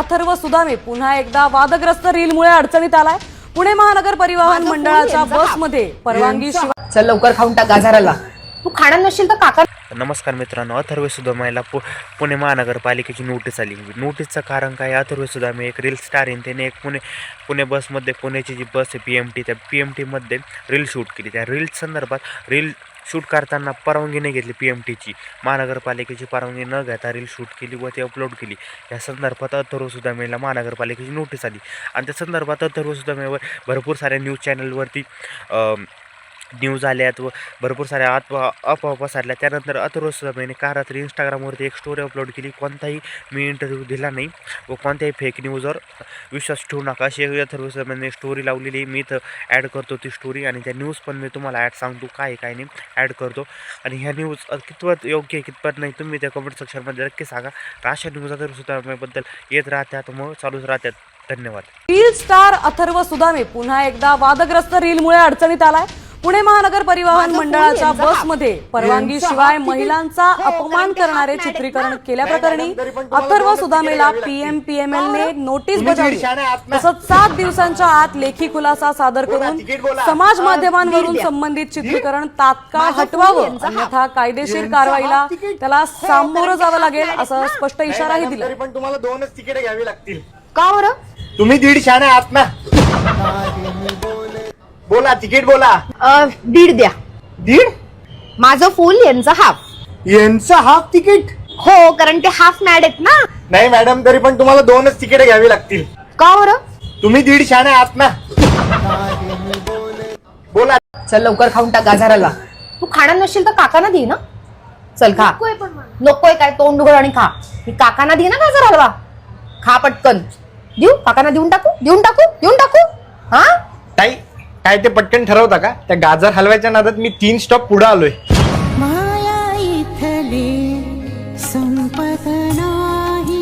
अथर्व सुदामे पुन्हा एकदा वादग्रस्त रीलमुळे अडचणीत आलाय. पुणे महानगर परिवहन मंडळाच्या बसमध्ये परवानगी शिवाय चल लवकर खाऊन टाक गाजाराला तू खाणार नसशील तर काका नमस्कार मित्रांनो अथर्व सुदामाईला पु पुणे महानगरपालिकेची नोटीस आली. नोटीसचं कारण काय? अथर्व सुदामे एक रील स्टार आहे. त्याने एक पुणे पुणे बसमध्ये पुण्याची जी बस आहे पी एम टी त्या पी एम टीमध्ये रील शूट केली. त्या रील संदर्भात रील शूट करताना परवानगी नाही घेतली पी एम टीची महानगरपालिकेची परवानगी न घेता रील शूट केली व ती अपलोड केली. या संदर्भात अथर्वसुद्धा सुदामेला महानगरपालिकेची नोटीस आली. आणि त्या संदर्भात अथर्वसुद्धा सुदामेवर भरपूर साऱ्या न्यूज चॅनलवरती न्यूज आल्यात व भरपूर साऱ्या आत अफवा पसरल्या. त्यानंतर अथर्व सुदामेने काल रात्री इंस्टाग्रामवरती एक स्टोरी अपलोड केली. कोणताही मी इंटरव्ह्यू दिला नाही व कोणत्याही फेक न्यूजवर विश्वास ठेवू नका. अशी अथर्व सुदामेने स्टोरी लावलेली. आहे. मी तर ॲड करतो ती स्टोरी आणि त्या न्यूज पण मी तुम्हाला ॲड सांगतो. काय काय नाही ॲड करतो. आणि ह्या न्यूज कितपत योग्य आहे कितपत नाही तुम्ही त्या कमेंट सेक्शनमध्ये नक्की सांगा. अशा न्यूज अथर्व सुदामेबद्दल येत राहत्यात मग चालूच राहत्यात धन्यवाद. रील स्टार अथर्व सुदामे पुन्हा एकदा वादग्रस्त रीलमुळे अडचणीत आलाय. पुणे महानगर परिवहन मंडळाच्या बसमध्ये परवानगी शिवाय महिलांचा अपमान करणारे चित्रीकरण केल्याप्रकरणी अथर्व सुदामेला तिकीटं पीएम लागतील. पीएमएलने नोटीस बजावली? तसंच सात दिवसांच्या आत लेखी खुलासा सादर करून. समाज माध्यमांवरून. संबंधित चित्रीकरण तात्काळ हटवावं. अन्यथा कायदेशीर कारवाईला. त्याला सामोरं जावं लागेल असा. स्पष्ट इशाराही दिला तरी पण तुम्हाला दोनच तिकीट घ्यावी लागतील का बरं तुम्ही दीडशाने आहात ना बोला तिकीट बोला. अं, दीड द्या. दीड? माझं फुल यांचं हाफ यांचं हाफ तिकीट? हो कारण ते हाफ मॅड आहेत ना. नाही मॅडम तरी पण तुम्हाला दोनच तिकीट घ्यावी लागतील. का बरं? तुम्ही दीडशाने आहात ना. बोला. चल लवकर खाऊन टाक गाजाराला तू खाणार नसशील तर काकांना दे ना. चल खा. नकोय काय तोंड उघड आणि खा. ही काकांना दे ना गाजर हलवा खा पटकन. देऊ? काकांना देऊन टाकू? देऊन टाकू? देऊन टाकू? काय ते पटकन ठरवता का? त्या गाजर हलवायच्या नादात मी तीन स्टॉप पुढे आलोय. माया इथली संपत नाही.